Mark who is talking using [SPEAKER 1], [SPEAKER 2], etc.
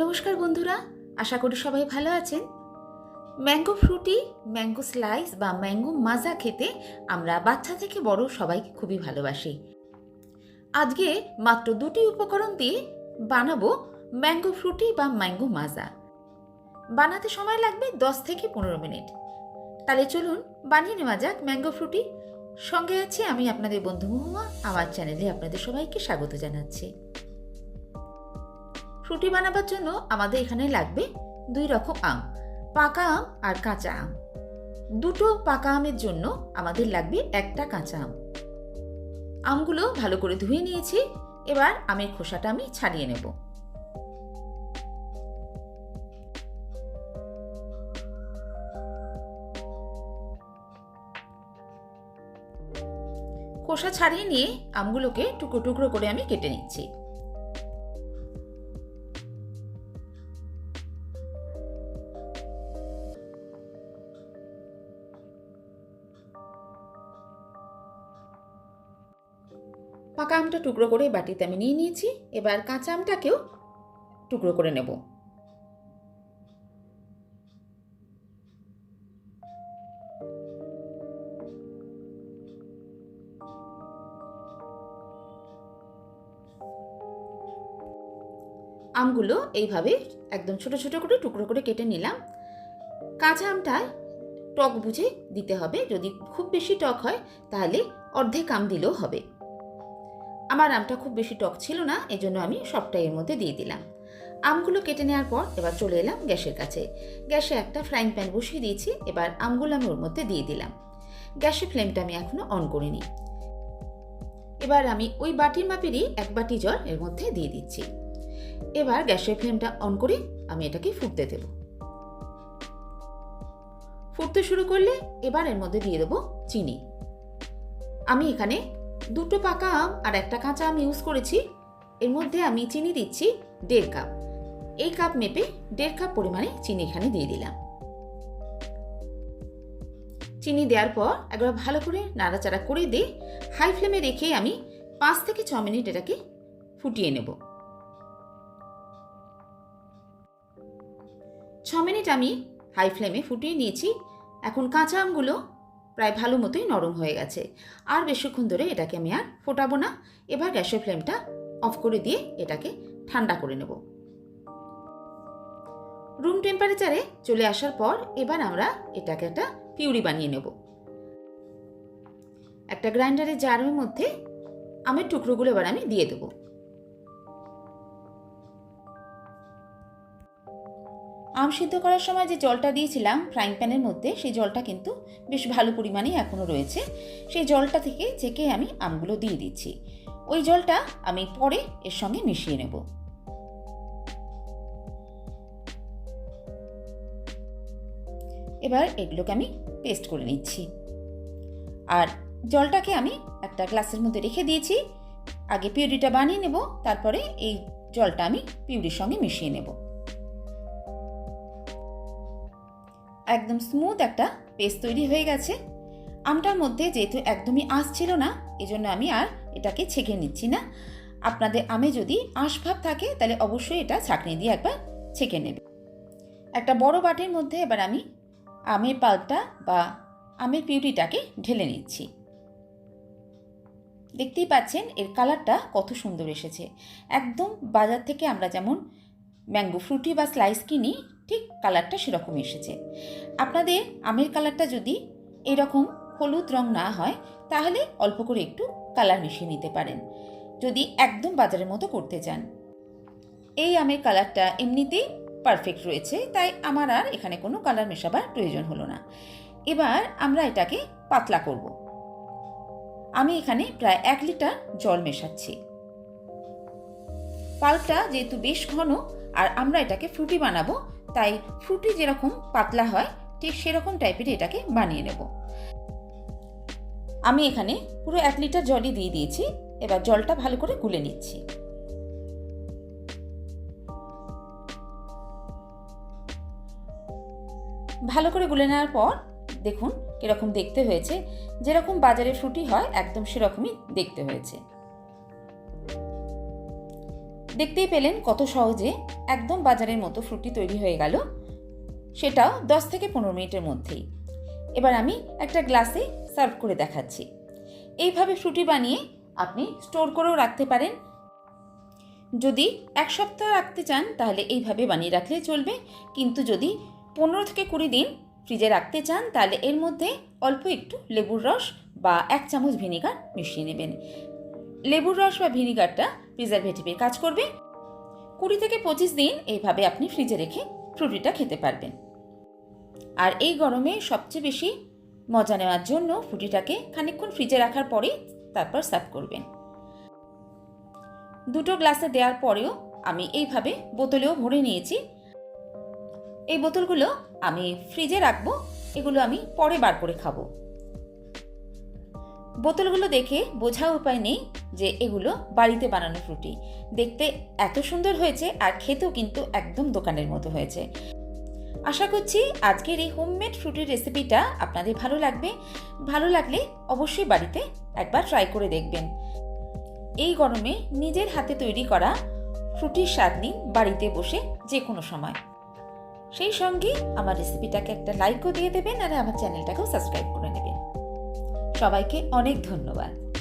[SPEAKER 1] নমস্কার বন্ধুরা, আশা করি সবাই ভালো আছেন। ম্যাঙ্গো ফ্রুটি, ম্যাঙ্গো স্লাইস বা ম্যাঙ্গো মাজা খেতে আমরা বাচ্চা থেকে বড় সবাই খুবই ভালোবাসি। আজকে মাত্র দুটি উপকরণ দিয়ে বানাবো ম্যাঙ্গো ফ্রুটি বা ম্যাঙ্গো মাজা। বানাতে সময় লাগবে দশ থেকে পনেরো মিনিট। তাহলে চলুন বানিয়ে নেওয়া যাক ম্যাঙ্গো ফ্রুটি। সঙ্গে আছে আমি আপনাদের বন্ধু মহুয়া, আমার চ্যানেলে আপনাদের সবাইকে স্বাগত জানাচ্ছি। ফ্রুটি বানাবার জন্য আমাদের এখানে লাগবে দুই রকম আম, পাকা আম আর কাঁচা আম। দুটো পাকা আমের জন্য আমাদের লাগবে একটা কাঁচা আম। আমগুলো ভালো করে ধুয়ে নিয়েছি, এবার আমের খোসাটা আমি ছাড়িয়ে নেব। খোসা ছাড়িয়ে নিয়ে আমগুলোকে টুকরো টুকরো করে আমি কেটে নিচ্ছি। পাকা আমটা টুকরো করে বাটিতে আমি নিয়ে নিয়েছি। এবার কাঁচা আমটাকেও টুকরো করে নেব। আমগুলো এইভাবে একদম ছোট ছোট করে টুকরো করে কেটে নিলাম। কাঁচা আমটায় টক বুঝে দিতে হবে। যদি খুব বেশি টক হয়, তাহলে অর্ধেক আম দিলেও হবে। আমার আমটা খুব বেশি টক ছিল না, এজন্য আমি সবটাই এর মধ্যে দিয়ে দিলাম। আমগুলো কেটে নেওয়ার পর এবার চলে এলাম গ্যাসের কাছে। গ্যাসে একটা ফ্রাইং প্যান বসিয়ে দিয়েছি, এবার আমগুলো আমি ওর মধ্যে দিয়ে দিলাম। গ্যাসের ফ্লেমটা আমি এখনও অন করিনি। এবার আমি ওই বাটির মাপেরই এক বাটি জল এর মধ্যে দিয়ে দিচ্ছি। এবার গ্যাসের ফ্লেমটা অন করে আমি এটাকে ফুটতে দেব। ফুটতে শুরু করলে এবার এর মধ্যে দিয়ে দেবো চিনি। আমি এখানে দুটো পাকা আম আর একটা কাঁচা আম ইউজ করেছি। এর মধ্যে আমি চিনি দিচ্ছি দেড় কাপ। এই কাপ মেপে দেড় কাপ পরিমাণে চিনি এখানে দিয়ে দিলাম। চিনি দেওয়ার পর একবার ভালো করে নাড়াচাড়া করে দিয়ে হাই ফ্লেমে রেখে আমি পাঁচ থেকে ছ মিনিট এটাকে ফুটিয়ে নেব। ছ মিনিট আমি হাই ফ্লেমে ফুটিয়ে নিয়েছি। এখন কাঁচা আমগুলো প্রায় ভালো মতোই নরম হয়ে গেছে। আর বেশিক্ষণ ধরে এটাকে আমি আর ফোটাবো না। এবার গ্যাসের ফ্লেমটা অফ করে দিয়ে এটাকে ঠান্ডা করে নেব। রুম টেম্পারেচারে চলে আসার পর এবার আমরা এটাকে একটা পিউরি বানিয়ে নেব। একটা গ্রাইন্ডারের জারের মধ্যে আমের টুকরোগুলো এবার আমি দিয়ে দেবো। সিদ্ধ করার সময় যে জলটা দিয়েছিলাম ফ্রাইং প্যানের মধ্যে, সেই জলটা কিন্তু বেশ ভালো পরিমাণেই এখনও রয়েছে। সেই জলটা থেকে চেকে আমি আমগুলো দিয়ে দিচ্ছি। ওই জলটা আমি পরে এর সঙ্গে মিশিয়ে নেব। এবার এগুলোকে আমি পেস্ট করে নিচ্ছি। আর জলটাকে আমি একটা গ্লাসের মধ্যে রেখে দিয়েছি। আগে পিউরিটা বানিয়ে নেব, তারপরে এই জলটা আমি পিউরির সঙ্গে মিশিয়ে নেব। একদম স্মুথ একটা পেস্ট তৈরি হয়ে গেছে। আমটার মধ্যে যেহেতু একদমই আঁশ ছিল না, এজন্য আমি আর এটাকে ছেঁকে নিচ্ছি না। আপনাদের আমে যদি আঁশ ভাব থাকে, তাহলে অবশ্যই এটা ছাঁকনি দিয়ে একবার ছেঁকে নেবে। একটা বড় বাটির মধ্যে এবার আমি আমের পাল্পটা বা আমের পিউরিটাকে ঢেলে নিচ্ছি। দেখতেই পাচ্ছেন, এর কালারটা কত সুন্দর এসেছে। একদম বাজার থেকে আমরা যেমন ম্যাঙ্গো ফ্রুটি বা স্লাইস কিনি ঠিক কালারটা সেরকম এসেছে। আপনাদের আমের কালারটা যদি এরকম হলুদ রং না হয়, তাহলে অল্প করে একটু কালার মিশিয়ে নিতে পারেন। যদি একদম বাজারের মতো করতে চান। এই আমের কালারটা এমনিতেই পারফেক্ট রয়েছে, তাই আমার আর এখানে কোনো কালার মেশাবার প্রয়োজন হলো না। এবার আমরা এটাকে পাতলা করব। আমি এখানে প্রায় এক লিটার জল মেশাচ্ছি। পাল্পটা যেহেতু বেশ ঘন, আর আমরা এটাকে ফ্রুটি বানাবো তাই ফ্রুটি যেরকম পাতলা হয়, ঠিক সেরকম টাইপের এটাকে বানিয়ে নেব। আমি এখানে পুরো এক লিটার জলই দিয়ে দিয়েছি, এবার জলটা ভালো করে গুলে নিচ্ছি। ভালো করে গুলে নেওয়ার পর দেখুন কীরকম দেখতে হয়েছে। যেরকম বাজারে ফ্রুটি হয়, একদম সেরকমই দেখতে হয়েছে। দেখতেই পেলেন কত সহজে একদম বাজারের মতো ফ্রুটি তৈরি হয়ে গেল। সেটাও দশ থেকে পনেরো মিনিটের মধ্যেই। এবার আমি একটা গ্লাসে সার্ভ করে দেখাচ্ছি। এইভাবে ফ্রুটি বানিয়ে আপনি স্টোর করেও রাখতে পারেন। যদি এক সপ্তাহ রাখতে চান, তাহলে এইভাবে বানিয়ে রাখলে চলবে। কিন্তু যদি পনেরো থেকে কুড়ি দিন ফ্রিজে রাখতে চান, তাহলে এর মধ্যে অল্প একটু লেবুর রস বা এক চামচ ভিনিগার মিশিয়ে নেবেন। লেবুর রস বা ভিনিগারটা প্রিজারভেটিভের কাজ করবে। কুড়ি থেকে পঁচিশ দিন এইভাবে আপনি ফ্রিজে রেখে ফ্রুটিটা খেতে পারবেন। আর এই গরমে সবচেয়ে বেশি মজা নেওয়ার জন্য ফ্রুটিটাকে খানিকক্ষণ ফ্রিজে রাখার পরেই তারপর সার্ভ করবেন। দুটো গ্লাসে দেওয়ার পরেও আমি এইভাবে বোতলেও ভরে নিয়েছি। এই বোতলগুলো আমি ফ্রিজে রাখব, এগুলো আমি পরে বার করে খাব। বোতলগুলো দেখে বোঝা উপায় নেই যে এগুলো বাড়িতে বানানো ফ্রুটি। দেখতে এত সুন্দর হয়েছে আর খেতেও কিন্তু একদম দোকানের মতো হয়েছে। আশা করছি আজকের এই হোমমেড ফ্রুটির রেসিপিটা আপনাদের ভালো লাগবে। ভালো লাগলে অবশ্যই বাড়িতে একবার ট্রাই করে দেখবেন। এই গরমে নিজের হাতে তৈরি করা ফ্রুটির স্বাদ নিন বাড়িতে বসে যে কোনো সময়। সেই সঙ্গে আমার রেসিপিটাকে একটা লাইকও দিয়ে দেবেন আর আমার চ্যানেলটাকেও সাবস্ক্রাইব করে নেবেন সবাইকে অনেক ধন্যবাদ।